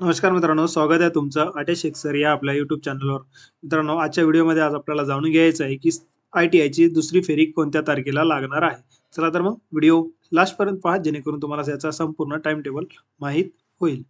नमस्कार मित्रांनो स्वागत आहे तुमचं अटेश सर या आपल्या युट्यूब चॅनलवर मित्रांनो आजच्या व्हिडिओमध्ये आज आपल्याला जाणून घ्यायचं आहे की आय टी आयची दुसरी फेरी कोणत्या तारखेला लागणार आहे? चला तर मग व्हिडिओ लास्टपर्यंत पहा जेणेकरून तुम्हाला याचा संपूर्ण टाइम टेबल माहीत होईल.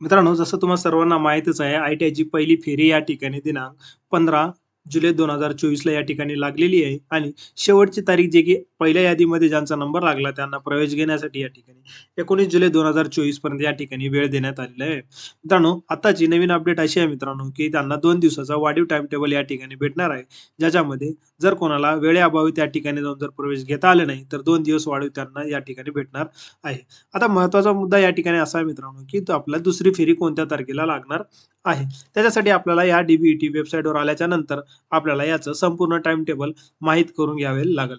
मित्रांनो जसं तुम्हाला सर्वांना माहीतच आहे आय टी आयची पहिली फेरी या ठिकाणी दिनांक पंधरा जुलै दोन हजार चोवीसला या ठिकाणी लागलेली आहे. आणि शेवटची तारीख जे की पहिल्या यादीमध्ये ज्यांचा नंबर लागला त्यांना प्रवेश घेण्यासाठी या ठिकाणी एकोणीस जुलै दोन हजार चोवीसपर्यंत या ठिकाणी वेळ देण्यात आलेला आहे. मित्रांनो आताची नवीन अपडेट अशी आहे मित्रांनो की त्यांना दोन दिवसाचा वाढीव टाइम टेबल या ठिकाणी भेटणार आहे. ज्याच्यामध्ये जर कोणाला वेळेअभावी त्या ठिकाणी जाऊन जर प्रवेश घेता आले नाही तर दोन दिवस वाढीव त्यांना या ठिकाणी भेटणार आहे. आता महत्त्वाचा मुद्दा या ठिकाणी असा आहे मित्रांनो की तो आपला दुसरी फेरी कोणत्या तारखेला लागणार? आहे. त्याच्यासाठी आपल्याला या डीबीईटी वेबसाईटवर आल्याच्यानंतर आपल्याला याचं संपूर्ण टाइम टेबल माहीत करून घ्यावे लागेल.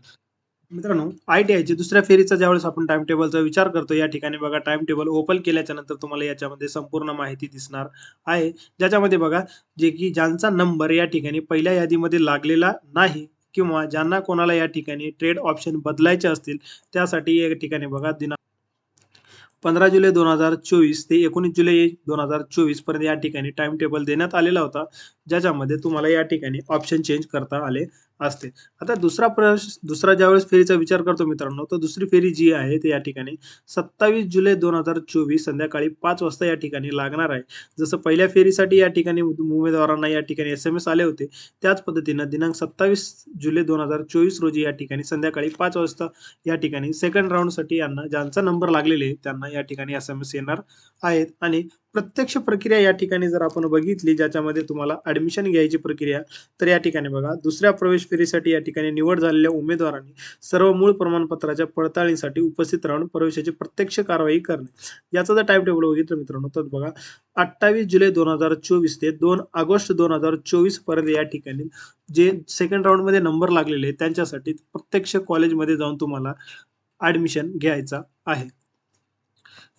मित्रांनो आय टी आयच्या दुसऱ्या फेरीचा ज्यावेळेस आपण टाइम टेबलचा विचार करतो या ठिकाणी बघा टाइम टेबल ओपन केल्याच्यानंतर तुम्हाला याच्यामध्ये संपूर्ण माहिती दिसणार आहे. ज्याच्यामध्ये बघा जे की ज्यांचा नंबर या ठिकाणी पहिल्या यादीमध्ये लागलेला नाही किंवा ज्यांना कोणाला या ठिकाणी ट्रेड ऑप्शन बदलायचे असतील त्यासाठी या ठिकाणी बघा दिना पंधरा जुलै दोन हजार चोवीस ते एकोणीस जुलै दोन हजार चोवीसपर्यंत या ठिकाणी टाइम टेबल देण्यात आलेला होता. ज्याच्यामध्ये तुम्हाला या ठिकाणी ऑप्शन चेंज करता आले असते. आता दुसरा प्रश्न दुसरा ज्यावेळेस फेरीचा विचार करतो मित्रांनो तर दुसरी फेरी जी आहे ती या ठिकाणी सत्तावीस जुलै दोन हजार चोवीस संध्याकाळी पाच वाजता या ठिकाणी लागणार आहे. जसं पहिल्या फेरीसाठी या ठिकाणी उमेदवारांना या ठिकाणी एस एम एस आले होते त्याच पद्धतीनं दिनांक सत्तावीस जुलै दोन हजार चोवीस रोजी या ठिकाणी संध्याकाळी पाच वाजता या ठिकाणी सेकंड राऊंडसाठी यांना ज्यांचा नंबर लागलेले त्यांना या ठिकाणी एस एम एस येणार आहेत. आणि प्रत्यक्ष प्रक्रिया या ठिकाणी जर आपण बघितली ज्याच्यामध्ये तुम्हाला ऍडमिशन घ्यायची प्रक्रिया तर या ठिकाणी बघा दुसऱ्या प्रवेश फेरीसाठी या ठिकाणी निवड झालेल्या उमेदवारांनी सर्व मूळ प्रमाणपत्राच्या पडताळणीसाठी उपस्थित राहून प्रवेशाची प्रत्यक्ष कारवाई करणे. याचा जर टाइम टेबल बघितलं मित्रांनो तर बघा अठ्ठावीस जुलै दोन हजार चोवीस ते दोन ऑगस्ट दोन हजार चोवीसपर्यंत या ठिकाणी जे सेकंड राऊंडमध्ये नंबर लागलेले त्यांच्यासाठी प्रत्यक्ष कॉलेजमध्ये जाऊन तुम्हाला ऍडमिशन घ्यायचा आहे.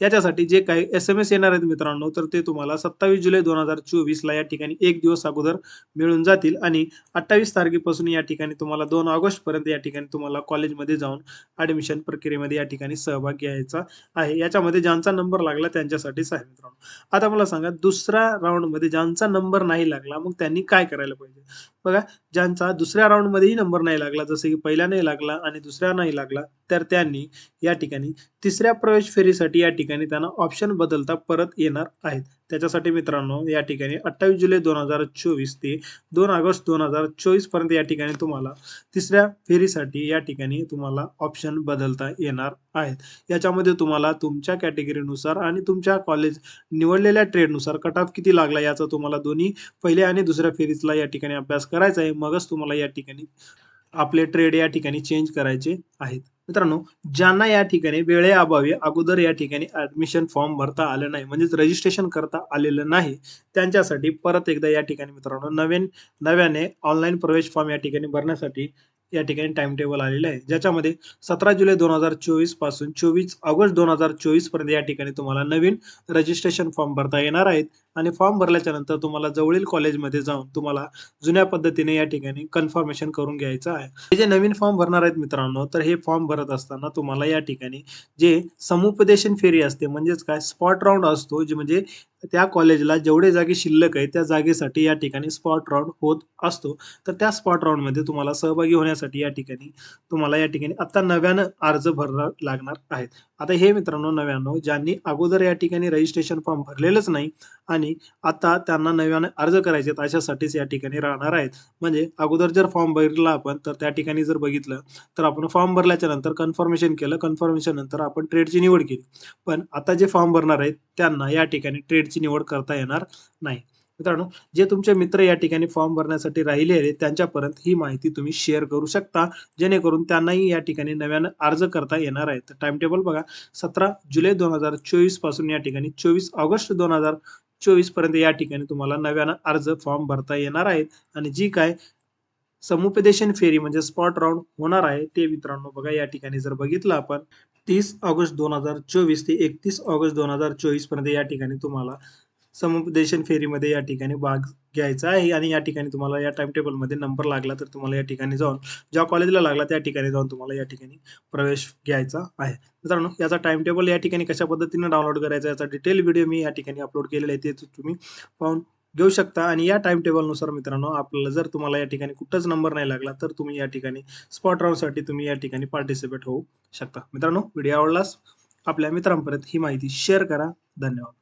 याच्यासाठी जे काही एस एम एस येणार आहेत मित्रांनो तर ते तुम्हाला सत्तावीस जुलै दोन हजार चोवीसला या ठिकाणी एक दिवस अगोदर मिळून जातील आणि अठ्ठावीस तारखेपासून या ठिकाणी तुम्हाला दोन ऑगस्टपर्यंत या ठिकाणी तुम्हाला कॉलेजमध्ये जाऊन ॲडमिशन प्रक्रियेमध्ये या ठिकाणी सहभाग घ्यायचा आहे. याच्यामध्ये ज्यांचा नंबर लागला त्यांच्यासाठीच आहे मित्रांनो. आता मला सांगा दुसऱ्या राऊंडमध्ये ज्यांचा नंबर नाही लागला मग त्यांनी काय करायला पाहिजे? बघा ज्यांचा दुसऱ्या राऊंडमध्येही नंबर नाही लागला जसं की पहिल्या नाही लागला आणि दुसऱ्या नाही लागला तर त्यांनी या ठिकाणी तिसऱ्या प्रवेश फेरीसाठी या ठिकाणी त्यांना ऑप्शन बदलता परत येणार आहेत. त्याच्यासाठी मित्रांनो या ठिकाणी अठ्ठावीस जुलै दोन हजार चोवीस ते दोन ऑगस्ट दोन हजार चोवीसपर्यंत या ठिकाणी तुम्हाला तिसऱ्या फेरीसाठी या ठिकाणी तुम्हाला ऑप्शन बदलता येणार आहेत. याच्यामध्ये तुम्हाला तुमच्या कॅटेगरीनुसार आणि तुमच्या कॉलेज निवडलेल्या ट्रेडनुसार कट ऑफ किती लागला याचा तुम्हाला दोन्ही पहिल्या आणि दुसऱ्या फेरीतला या ठिकाणी अभ्यास करायचा आहे. मगच तुम्हाला या ठिकाणी आपले ट्रेड या ठिकाणी चेंज करायचे आहेत. मित्रांनो ज्यांना या ठिकाणी वेळेअभावी अगोदर या ठिकाणी ऍडमिशन फॉर्म भरता आलं नाही म्हणजेच रजिस्ट्रेशन करता आलेलं नाही त्यांच्यासाठी परत एकदा या ठिकाणी मित्रांनो नवीन नव्याने ऑनलाईन प्रवेश फॉर्म या ठिकाणी भरण्यासाठी या ठिकाणी टाइम टेबल आलेलं आहे. ज्याच्यामध्ये सतरा जुलै दोन हजार चोवीसपासून चोवीस ऑगस्ट दोन हजार चोवीसपर्यंत या ठिकाणी तुम्हाला नवीन रजिस्ट्रेशन फॉर्म भरता येणार आहेत. आणि फॉर्म भरल्याच्या नंतर तुम्हाला जवळील कॉलेजमध्ये जाऊन तुम्हाला जुन्या पद्धतीने या ठिकाणी कन्फर्मेशन करून घ्यायचं आहे. हे जे नवीन फॉर्म भरणार आहेत मित्रांनो तर हे फॉर्म भरत असताना तुम्हाला या ठिकाणी जे समुपदेशन फेरी असते म्हणजेच काय स्पॉट राऊंड असतो जे म्हणजे त्या कॉलेजला जेवढे जागे शिल्लक आहे त्या जागेसाठी या ठिकाणी स्पॉट राऊंड होत असतो. तर त्या स्पॉट राऊंडमध्ये तुम्हाला सहभागी होण्यासाठी या ठिकाणी तुम्हाला या ठिकाणी आता नव्यानं अर्ज भरला लागणार आहेत. आता हे मित्रांनो नव्यानं ज्यांनी अगोदर या ठिकाणी रजिस्ट्रेशन फॉर्म भरलेलंच नाही आणि आता त्यांना नव्यानं अर्ज करायचे अशासाठीच या ठिकाणी राहणार आहेत. म्हणजे अगोदर जर फॉर्म भरला आपण तर त्या ठिकाणी जर बघितलं तर आपण फॉर्म भरल्याच्या नंतर कन्फर्मेशन केलं कन्फर्मेशन नंतर आपण ट्रेडची निवड केली. पण आता जे फॉर्म भरणार आहेत त्यांना या ठिकाणी ट्रेडची निवड करता येणार नाही. मित्रांनो जे तुमचे मित्र या ठिकाणी फॉर्म भरण्यासाठी राहिले आहेत त्यांच्यापर्यंत ही माहिती तुम्ही शेअर करू शकता. जेणेकरून त्यांनाही या ठिकाणी नव्यानं अर्ज करता येणार आहे तर टाइम टेबल बघा सतरा जुलै दोन हजार चोवीसपासून या ठिकाणी चोवीस ऑगस्ट दोन हजार चोवीसपर्यंत या ठिकाणी तुम्हाला नव्यानं अर्ज फॉर्म भरता येणार आहेत. आणि जी काय समुपदेशन फेरी म्हणजे स्पॉट राऊंड होणार आहे ते मित्रांनो बघा या ठिकाणी जर बघितलं आपण तीस ऑगस्ट दोन हजार चोवीस ते एकतीस ऑगस्ट दोन हजार चोवीसपर्यंत या ठिकाणी तुम्हाला समुपदेशन फेरीमध्ये या ठिकाणी भाग घ्यायचा आहे. आणि या ठिकाणी तुम्हाला या टाइम टेबलमध्ये नंबर लागला तर तुम्हाला या ठिकाणी जाऊन ज्या कॉलेजला लागला त्या ठिकाणी जाऊन तुम्हाला या ठिकाणी प्रवेश घ्यायचा आहे. मित्रांनो याचा टाइम टेबल या ठिकाणी कशा पद्धतीने डाउनलोड करायचा याचा डिटेल व्हिडिओ मी या ठिकाणी अपलोड केलेला आहे ते तुम्ही पाहून घेऊ शकता. आणि या टाइम टेबलनुसार मित्रांनो आपल्याला जर तुम्हाला या ठिकाणी कुठंच नंबर नाही लागला तर तुम्ही या ठिकाणी स्पॉट राऊंडसाठी तुम्ही या ठिकाणी पार्टिसिपेट होऊ शकता. मित्रांनो व्हिडिओ आवडलास आपल्या मित्रांपर्यंत ही माहिती शेअर करा. धन्यवाद.